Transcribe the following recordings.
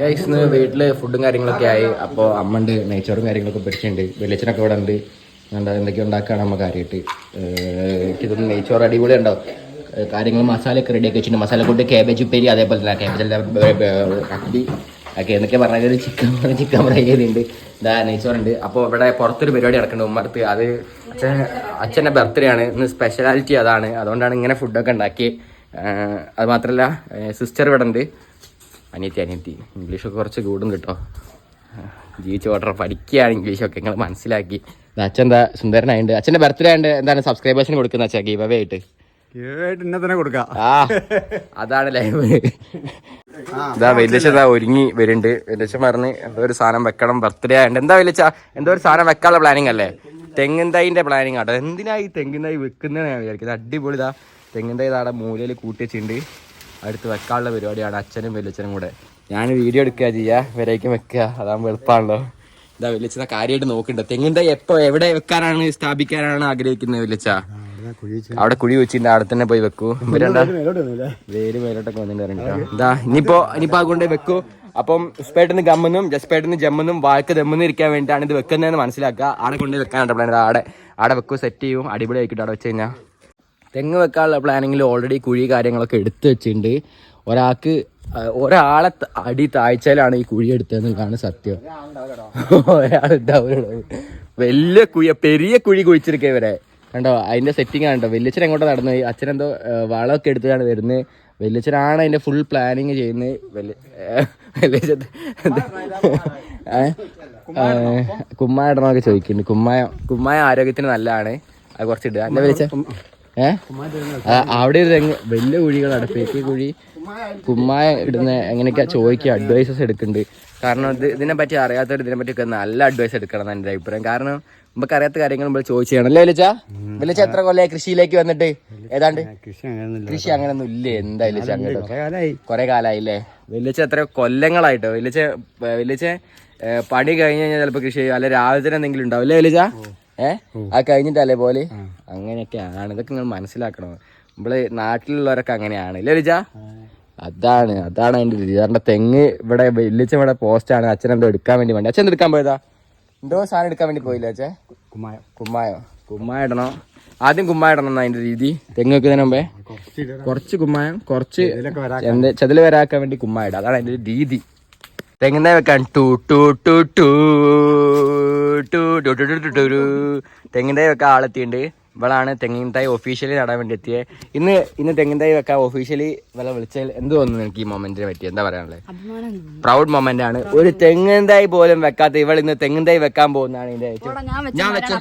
Guys വീട്ടിൽ ഫുഡും കാര്യങ്ങളൊക്കെ ആയി. അപ്പോൾ അമ്മണ്ട് നെയ്ച്ചോറും കാര്യങ്ങളൊക്കെ പിടിച്ചിട്ടുണ്ട് വെളിച്ചനൊക്കെ ഇവിടെ ഉണ്ട്. എന്താ എന്തൊക്കെയോ ഉണ്ടാക്കുകയാണ് അമ്മ കാര്യമായിട്ട് ഇതൊന്നും നെയ്ച്ചോറ് അടിപൊളി മസാല കാര്യങ്ങൾ മസാലയൊക്കെ റെഡിയാക്കി വെച്ചിട്ടുണ്ട്. മസാല കൊണ്ട് കാബേജ് ഉപ്പേരി അതേപോലെ തന്നെ കാബേജ് കട്ടി ഒക്കെ എന്നൊക്കെ പറഞ്ഞാൽ ചിക്കൻ ചിക്കൻ ഫ്രൈ ചെയ്തിട്ടുണ്ട്. ഇതാ നെയ്ച്ചോറുണ്ട്. അപ്പോൾ ഇവിടെ പുറത്തൊരു പരിപാടി നടക്കുന്നുണ്ട് ഉമ്മർത്ത് അത് അച്ഛൻ അച്ഛന്റെ ബർത്ത്ഡേ ആണ്. ഇന്ന് സ്പെഷ്യാലിറ്റി അതാണ്. അതുകൊണ്ടാണ് ഇങ്ങനെ ഫുഡൊക്കെ ഉണ്ടാക്കി അത് മാത്രമല്ല സിസ്റ്റർ ഇവിടെ ഉണ്ട്. അനിയത്തി അനിയത്തി. ഇംഗ്ലീഷൊക്കെ കുറച്ച് കൂടും കേട്ടോ. ജീവിച്ച് ഓർഡർ പഠിക്കുകയാണ് ഇംഗ്ലീഷൊക്കെ. നിങ്ങൾ മനസ്സിലാക്കി. അച്ഛൻ എന്താ സുന്ദരനായുണ്ട്? അച്ഛന്റെ ബർത്ത്ഡേ ആയിട്ട് എന്താണ് സബ്സ്ക്രൈബേഴ്സിന് കൊടുക്കുന്ന അച്ഛാ ഗീവ് അവേ ആയിട്ട് അതാണ് ലൈവ് ഇതാ വലിയ ഇതാ ഒരുങ്ങി വരുന്നുണ്ട്. വലിയ പറഞ്ഞ് എന്തോ ഒരു സാധനം വെക്കണം ബർത്ത്ഡേ ആയിട്ട് എന്താ വലിയ എന്തോ ഒരു സാധനം വെക്കാനുള്ള പ്ലാനിങ് അല്ലേ? തെങ്ങിൻ തൈന്റെ പ്ലാനിങ് ആട്ടോ. എന്തിനായി തെങ്ങിൻ തൈ വെക്കുന്ന ഞാൻ വിചാരിക്കുന്നത് അടിപൊളി ഇതാ തെങ്ങിൻ തൈ ഇതാടെ മൂലയിൽ കൂട്ടി വെച്ചിട്ടുണ്ട് അടുത്ത് വെക്കാനുള്ള പരിപാടിയാണ് അച്ഛനും വലിയച്ഛനും കൂടെ. ഞാൻ വീഡിയോ എടുക്കുക ചെയ്യുക വരേക്കും വെക്കുക അതാകുമ്പോൾ എളുപ്പമാണല്ലോ ഇതാ വലിയച്ഛനെ കാര്യമായിട്ട് നോക്കുന്നുണ്ട് തെങ്ങിന്റെ എപ്പോ എവിടെ വെക്കാനാണ് സ്ഥാപിക്കാനാണ് ആഗ്രഹിക്കുന്നത് വലിയച്ഛ? അവിടെ കുഴി വെച്ചിട്ട് അവിടെ തന്നെ പോയി വെക്കൂ. വേര് മേലോട്ടൊക്കെ വന്നിട്ടുണ്ടായിരുന്നു ഇതാ ഇനിയിപ്പോ ഇനിയിപ്പോ അതുകൊണ്ട് വെക്കൂ. അപ്പം ഉസ്പേട്ടിന്ന് ഗമ്മെന്നും ജസ്പേട്ടിന്ന് ജമ്മെന്നും വാഴക്ക് ദമ്മെന്നും ഇരിക്കാൻ വേണ്ടിയിട്ടാണ് ഇത് വെക്കുന്നതെന്ന് മനസ്സിലാക്കുക. ആടെ കൊണ്ട് വെക്കാനായിട്ട് പ്ലാൻ ആടെ ആടെ വെക്കൂ സെറ്റ് ചെയ്യും. അടിപൊളി ആയിക്കോട്ടെ അവിടെ വെച്ച് കഴിഞ്ഞാൽ തെങ്ങ് വെക്കാനുള്ള പ്ലാനിങ്ങിൽ ഓൾറെഡി കുഴി കാര്യങ്ങളൊക്കെ എടുത്തു വെച്ചിട്ടുണ്ട്. ഒരാൾക്ക് ഒരാളെ അടി താഴ്ചയിലാണ് ഈ കുഴി എടുത്തതെന്നുള്ളതാണ് സത്യം. ഒരാളുണ്ടാവുള്ളൂ വലിയ കുഴി പെരിയ കുഴി കുഴിച്ചിരിക്കുക ഇവരെ. കണ്ടോ അതിന്റെ സെറ്റിംഗ് ആണ് കേട്ടോ വലിയച്ഛൻ എങ്ങോട്ട് നടന്നു അച്ഛനെന്തോ വളമൊക്കെ എടുത്തിട്ടാണ് വരുന്നത്. വലിയച്ഛനാണ് അതിന്റെ ഫുൾ പ്ലാനിങ് ചെയ്യുന്നത്. വലിയ വലിയച്ഛൻ കുമ്മായ ഇടണമൊക്കെ ചോദിക്കുന്നുണ്ട്. കുമ്മായ കുമ്മായ ആരോഗ്യത്തിന് നല്ലതാണ്. അത് കുറച്ച് ഇടുക എന്താ വിളിച്ച ഏ? ആ, അവിടെ ഒരു തെങ്ങ് വലിയ കുഴികളാണ് പേക്കിയ കുഴി കുമ്മായ ഇടുന്ന എങ്ങനെയൊക്കെയാ ചോദിക്കുക അഡ്വൈസസ് എടുക്കുന്നുണ്ട് കാരണം ഇത് ഇതിനെ പറ്റി അറിയാത്തവർ ഇതിനെ പറ്റിയൊക്കെ നല്ല അഡ്വൈസ് എടുക്കണം എന്നാണ് എന്റെ അഭിപ്രായം. കാരണം നമുക്ക് അറിയാത്ത കാര്യങ്ങൾ നമ്മൾ ചോദിച്ചു ചെയ്യണം അല്ലേ വിളിച്ച വിളിച്ച എത്ര കൊല്ലം കൃഷിയിലേക്ക് വന്നിട്ട്? ഏതാണ്ട്? കൃഷി അങ്ങനൊന്നും ഇല്ലേ എന്താ വിളിച്ച അങ്ങോട്ട്? കുറെ കാലായില്ലേ? വലിയച്ച എത്ര കൊല്ലങ്ങളായിട്ടോ? വലിയച്ച വലിയച്ച പണി കഴിഞ്ഞ് കഴിഞ്ഞാൽ ചിലപ്പോൾ കൃഷി ചെയ്യും. അല്ലെ രാവിലെ തന്നെ എന്തെങ്കിലും ഉണ്ടാവും അല്ലേ വലിയച്ച ഏ? ആ കഴിഞ്ഞിട്ടല്ലേ പോലെ അങ്ങനെയൊക്കെയാണ് ഇതൊക്കെ നിങ്ങൾ മനസ്സിലാക്കണം. നമ്മൾ നാട്ടിലുള്ളവരൊക്കെ അങ്ങനെയാണ്. ഇല്ലേ ലിജ? അതാണ്. അതാണ് അതിന്റെ കാരണം തെങ്ങ് ഇവിടെ വെല്ലിച്ച ഇവിടെ പോസ്റ്റാണ് അച്ഛൻ എന്തോ എടുക്കാൻ വേണ്ടി വേണ്ടി. അച്ഛൻ എടുക്കാൻ പോയതാ? എന്തോ സാധനം എടുക്കാൻ വേണ്ടി പോയില്ല അച്ഛൻ കുമ്മായ. കുമ്മായോ? കുമ്മായ ഇടണോ? ആദ്യം കുമ്മായ ഇടണം അതിന്റെ രീതി. തെങ്ങ് വെക്കുന്നതിന് മുമ്പേ? കുറച്ച് കുമ്മായം കുറച്ച് എന്ത് ചതിൽ വരാക്കാൻ വേണ്ടി കുമ്മായിട അതാണ് അതിന്റെ രീതി. തെങ്ങുന്ന വെക്കാൻ. ടു ടു ടു ടു. ടു തെങ്ങിന്റെ. തെങ്ങിൻ തൈ വെക്കാൻ ആളെത്തിയുണ്ട്. ഇവളാണ് തെങ്ങിൻ തൈ ഒഫീഷ്യലി നടാൻ വേണ്ടി എത്തിയത് ഇന്ന് ഇന്ന് തെങ്ങിൻ തൈ വെക്കാൻ ഒഫീഷ്യലി ഇവളെ വിളിച്ചാൽ എന്ത് തോന്നുന്നു എനിക്ക് ഈ മൊമെന്റിനെ പറ്റി? എന്താ പറയാനുള്ളത് പ്രൗഡ് മൊമെന്റ് ആണ്. ഒരു തെങ്ങിൻ തൈ പോലും വെക്കാത്ത ഇവൾ ഇന്ന് തെങ്ങിൻ തൈ വെക്കാൻ പോകുന്നതാണ് ഇതിന്റെ ഏറ്റവും ഞാൻ വെച്ച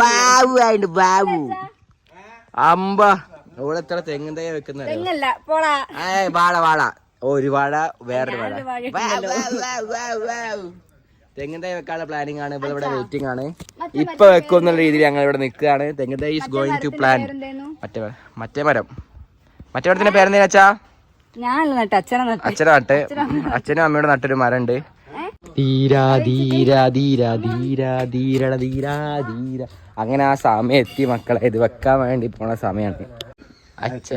വാവു ആയിട്ട് വാവു. അമ്പ ഇവിടെ എത്ര തെങ്ങിൻ തൈ വെക്കുന്നത് തെങ്ങല്ല പോടാ. ഏയ് വാഴ വാഴ ഒരു വാഴ വേറൊരു വാഴ വാ, വാ, വാ, വാ, വാ. തെങ്ങിൻ തൈ വെക്കാനുള്ള പ്ലാനിങ് ആണ്. ഇവിടെ ഇവിടെ വെയിറ്റിംഗ് ആണ്. ഇപ്പൊ വെക്കുന്ന എന്നുള്ള രീതിയിൽ ഞങ്ങൾ ഇവിടെ നിൽക്കുകയാണ്. തെങ്ങിൻ തൈ ഈസ് ഗോയിങ് ടു പ്ലാൻ മറ്റേ മരം. മറ്റേ മരം. മറ്റേ മരത്തിന്റെ പേരെന്താ അച്ഛാ? നട്ട് അച്ഛനെ നട്ട്. അച്ഛനും അമ്മയുടെ നട്ടൊരു മരം ഉണ്ട് ധീരാ ധീരാ ധീരാ ധീരാ ധീരട ധീരാ ധീര. അങ്ങനെ ആ സമയം എത്തി മക്കളെ. ഇത് വെക്കാൻ വേണ്ടി പോണ സമയാണ് അച്ഛ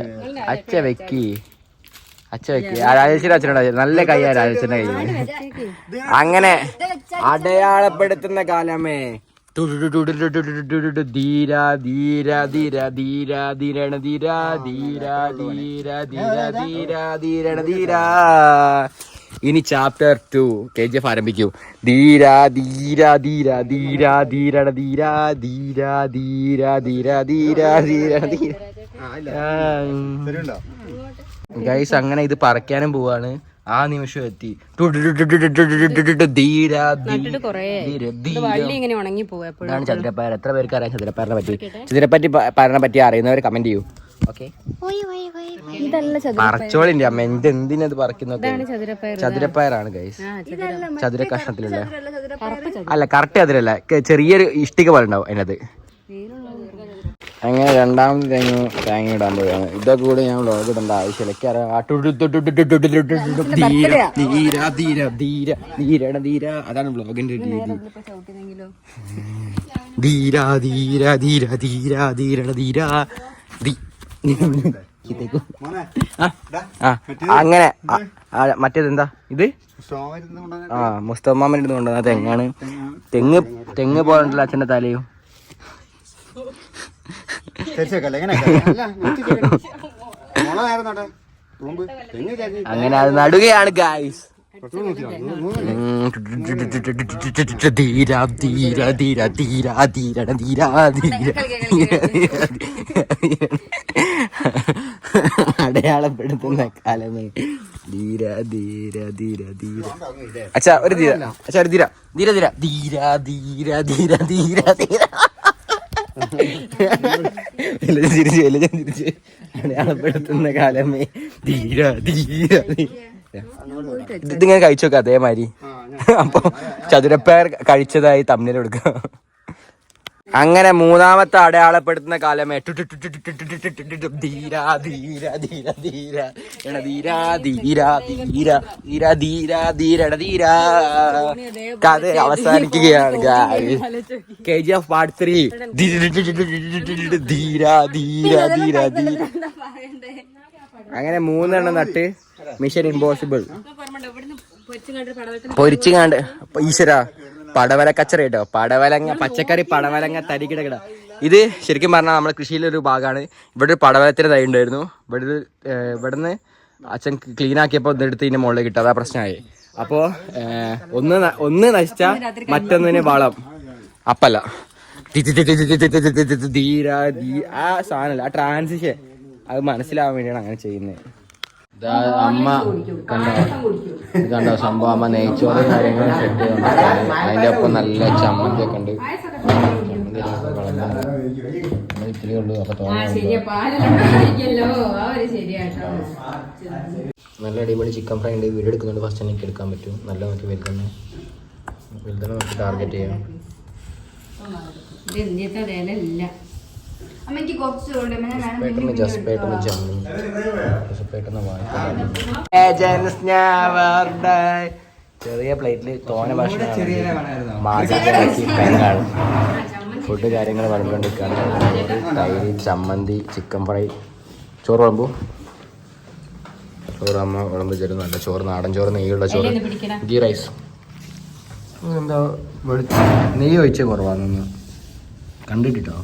അച്ഛ വെക്കി. അച്ഛ വെക്കി രാജേശ്വരി അച്ഛനോട് നല്ല കൈയാ രാജേശ്വരന്റെ കൈ അങ്ങനെ അടയാളപ്പെടുത്തുന്ന കാലമേ ധീര ധീര ധീര ധീര ധീരണ ധീര ധീര ധീര ധീര ധീര ധീരണ ധീര ഇനി chapter two K G F ആരംഭിക്കൂ ധീര ധീര ധീര ധീര ധീരണ ധീര ധീര ധീര ധീര ധീര ധീര ധീര ഗൈസ് അങ്ങനെ ഇത് പറക്കാനും പോവാണ് ആ നിമിഷം എത്തി ഇതാണ് ചതുരപ്പാര എത്ര പേർക്ക് അറിയാം ചതുരപ്പാരനെ പറ്റി ചതുരപ്പറ്റി പാരനെ പറ്റി അറിയുന്നവർ കമന്റ് ചെയ്യൂ പറച്ചോളിന്റെ അമ്മ എന്ത് എന്തിനത് പറിക്കുന്നത് ചതുരപ്പയറാണ് ഗൈസ് ചതുര കഷ്ണത്തിലുള്ള അല്ല കറക്റ്റ് അതിലല്ല ചെറിയൊരു ഇഷ്ടിക പോലെ ഉണ്ടാവും അതിനകത്ത് അങ്ങനെ രണ്ടാമത് തേങ്ങ തേങ്ങ ഇടാൻ പോവുകയാണ് ഇതൊക്കെ കൂടെ ഞാൻ വ്ളോഗ് ഇടേണ്ട ആവശ്യമില്ല ധീര ധീര അതാണ് വ്ളോഗിന്റെ രീതി ധീര ധീര ധീര ധീര ധീര ധീര അങ്ങനെ മറ്റേതെന്താ ഇത് ആ മുസ്തഫ മാമന്റെ കൊണ്ടുവന്ന തെങ്ങാണ് തെങ്ങ് തെങ്ങ് പോലുള്ള അച്ഛന്റെ തലയും അങ്ങനെ അത് നടുകയാണ് ഗായ്സ് ധീര ധീര ധീര ധീര ധീര അടയാളപ്പെടുത്തുന്ന കാലമേ ധീര ധീര ധീര ധീര അച്ഛാ ഒരു ധീര അച്ഛാ ഒരു ധീര ധീര ധീര ധീര ധീര ധീര ധീര ധീര എല്ലാം തിരിച്ച് എല്ലാം തിരിച്ച് അടയാളപ്പെടുത്തുന്ന കാലമേ. ധീര ധീര. ഇതിങ്ങനെ കഴിച്ചു നോക്കാം അതേമാതിരി അപ്പൊ ചതുരപ്പേർ കഴിച്ചതായി തമ്മിൽ കൊടുക്കാം അങ്ങനെ മൂന്നാമത്തെ അടയാളപ്പെടുത്തുന്ന കാലമേ ധീര ധീര ധീര ധീര എണ ധീര ധീര ധീര ധീര ധീര ധീര കഥ അവസാനിക്കുകയാണ് K G F part three ധീര ധീര ധീര ധീര അങ്ങനെ മൂന്നെണ്ണം നട്ട് മിഷൻ ഇമ്പോസിബിൾ പൊരിച്ചു കണ്ട് ഈശ്വര പടവല കച്ചറി കേട്ടോ പടവലങ്ങ പച്ചക്കറി പടവലങ്ങ തരി കിടക്കട ഇത് ശരിക്കും പറഞ്ഞാൽ നമ്മുടെ കൃഷിയിലെ ഒരു ഭാഗമാണ് ഇവിടെ ഒരു പടവലത്തിന്റെ തൈ ഉണ്ടായിരുന്നു ഇവിടെ ഇവിടുന്ന് അച്ഛൻ ക്ലീൻ ആക്കിയപ്പോൾ ഇതെടുത്ത് ഇതിന്റെ കിട്ടും അതാ പ്രശ്നമായി അപ്പോൾ ഒന്ന് ഒന്ന് നശിച്ച മറ്റൊന്നിന് വളം അപ്പല്ല ധീര ആ സാധനമല്ല ആ ട്രാൻസിഷൻ അത് മനസ്സിലാവാൻ വേണ്ടിയാണ് അങ്ങനെ ചെയ്യുന്നത് അമ്മ കണ്ടോ? കണ്ടോ? സംഭവം അമ്മ നെയ്ച്ചോറും കാര്യങ്ങളും സെറ്റ് ചെയ്തോണ്ടിരിക്കുകയാണ് അതിന്റെ ഒപ്പം നല്ല ചമ്മന്തി ഒക്കെ ഉണ്ട് ഇത്തിരി ഉള്ളൂ. അപ്പൊ തോന്നുന്നു നല്ല അടിപൊളി ചിക്കൻ ഫ്രൈ ഉണ്ട്. വീട് എടുക്കുന്നുണ്ട്. ഫസ്റ്റ് എനിക്ക് എടുക്കാൻ പറ്റും. നല്ല നോക്കി വലുതന്നെ. വലുതന്നെ നോക്കി ടാർഗറ്റ് ചെയ്യാം. ചെറിയ പ്ലേറ്റിൽ തോന ഭക്ഷണം ഫുഡ് കാര്യങ്ങൾ വളർന്നുകൊണ്ടിരിക്കുകയാണ് തൈര് ചമ്മന്തി ചിക്കൻ ഫ്രൈ ചോറ് വിളമ്പു. ചോറ് അമ്മ വിളമ്പ് ചേരുന്ന നല്ല ചോറ് നാടൻ ചോറ് നെയ്യുള്ള ചോറ്. Ghee rice. എന്താ വെളുത്ത നെയ്യ് ഒഴിച്ച കുറവാണെന്ന്. കണ്ടിട്ടോ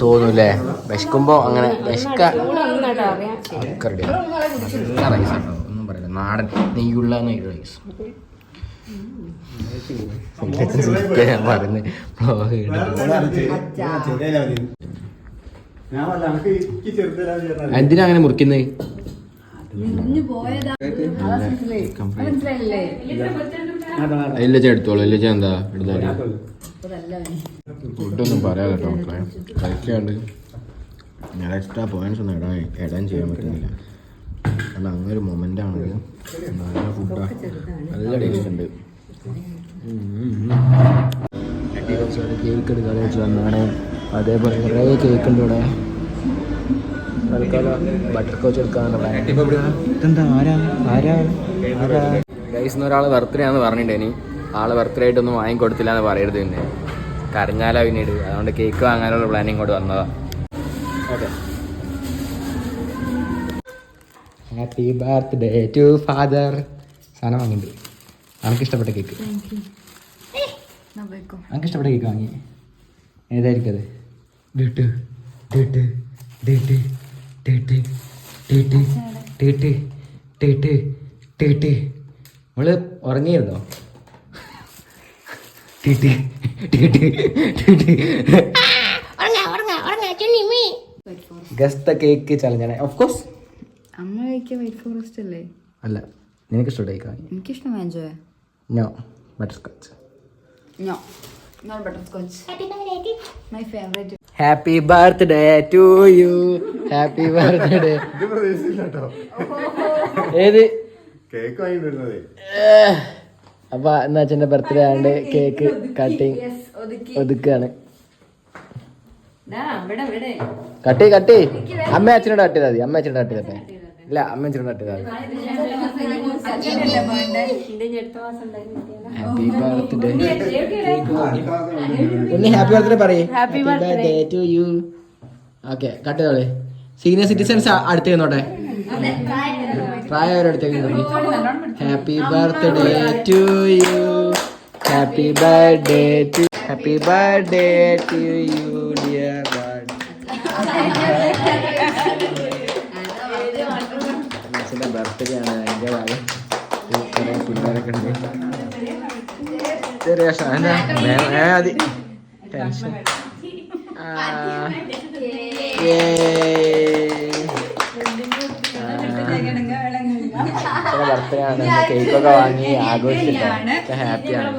തോന്നൂല്ലേ? വിശക്കുമ്പോ അങ്ങനെ ഒന്നും പറയില്ല നാടൻ നെയ്യുള്ള നെയ് റൈസ് എന്തിനാ അങ്ങനെ മുറിക്കുന്നത് മുറിഞ്ഞു പോയതാ. മനസ്സിലായില്ലേ? എല്ലച്ച എടുത്തോളൂ എല്ലച്ച എന്താ? എടുത്താൽ ഫുഡൊന്നും പറയാതെ കേട്ടോ മക്കളെ. കഴിക്കാണ്ട്. ഞാൻ എക്സ്ട്രാ പോയിന്റ്സ് ഒന്നും ഇടാൻ ഇടാൻ ചെയ്യാൻ പറ്റുന്നില്ല. കാരണം അങ്ങനെ ഒരു മൊമെന്റ് ആണത് നല്ല ഫുഡാണ് നല്ല ടേസ്റ്റ് ഉണ്ട്. കേക്ക് എടുക്കാതെ വെച്ച് വന്നാണ് അതേപോലെ കുറേ കേക്ക് ഉണ്ട് ഇവിടെ. തൽക്കാലം ബട്ടർ കോച്ച് എടുക്കാനുള്ള ഇതെന്താ? ആരാ? ആരാ? ആരാ? ഗൈസ് ഒരാൾ ബർത്ത്ഡേ ആണെന്ന് പറഞ്ഞിട്ടുണ്ടേനി ആൾ ബർത്ത്ഡേ ആയിട്ടൊന്നും വാങ്ങിക്കൊടുത്തില്ല എന്ന് പറയരുത് പിന്നെ. കരഞ്ഞാലോ പിന്നീട്. അതുകൊണ്ട് കേക്ക് വാങ്ങാനുള്ള പ്ലാനിങ് ഇങ്ങോട്ട് വന്നതാ. Okay happy birthday to father സാധനം വാങ്ങിണ്ട് നമുക്ക് ഇഷ്ടപ്പെട്ട കേക്ക് നമുക്ക് ഇഷ്ടപ്പെട്ട കേക്ക് വാങ്ങി. ഏതായിരിക്കും അത്? ഡിട്ട് ഡിട്ട് ഡിട്ട് ഡിട്ട് ഡിട്ട് ഡിട്ട് ഡിട്ട് ഡിട്ട് നമ്മൾ ഉറങ്ങിയിരുന്നോ? ടിട്ടി ടിട്ടി ടിട്ടി ഗസ് ദ കേക്ക് ചലഞ്ചാണ് ഓഫ് കോഴ്സ് അമ്മ കഴിക്കാൻ വൈറ്റ് ഫോറസ്റ്റ് അല്ലേ? അല്ല നിനക്ക് എനിക്ക് ഇഷ്ടം no butterscotch no not butterscotch my favourite happy birthday to you happy birthday ഏത്? കേക്ക് അപ്പൊ എന്നാ അച്ഛന്റെ ബർത്ത്ഡേ ആണ്ട് കേക്ക് കട്ടിങ് ഒതുക്കാണ്. ഇവിടെ ഇവിടെ. കട്ടി കട്ടി. അമ്മ അച്ഛനോട് കട്ട് ചെയ്താൽ മതി. അമ്മ അച്ഛനോട് കട്ട് ചെയ്തേ ഇല്ല അമ്മ അച്ഛനോട് കട്ട് ചെയ്താൽ happy birthday Unni happy birthday പറയേ. Happy birthday to you okay cut ചെയ്തോളെ. Senior citizens അടുത്ത് നിന്നോട്ടെ പ്രായവരടുത്തേക്ക് happy birthday to you happy birthday to happy birthday to you dear birthday ആണ്. എന്റെ ഭാഗം പിള്ളേരൊക്കെ ഉണ്ട്. ചെറിയ ഷാന. മതി. ടെൻഷൻ ബർത്ത്ഡേ ആണ് കേക്കൊക്കെ വാങ്ങി ആഘോഷിച്ചിട്ട് ഹാപ്പിയാണ്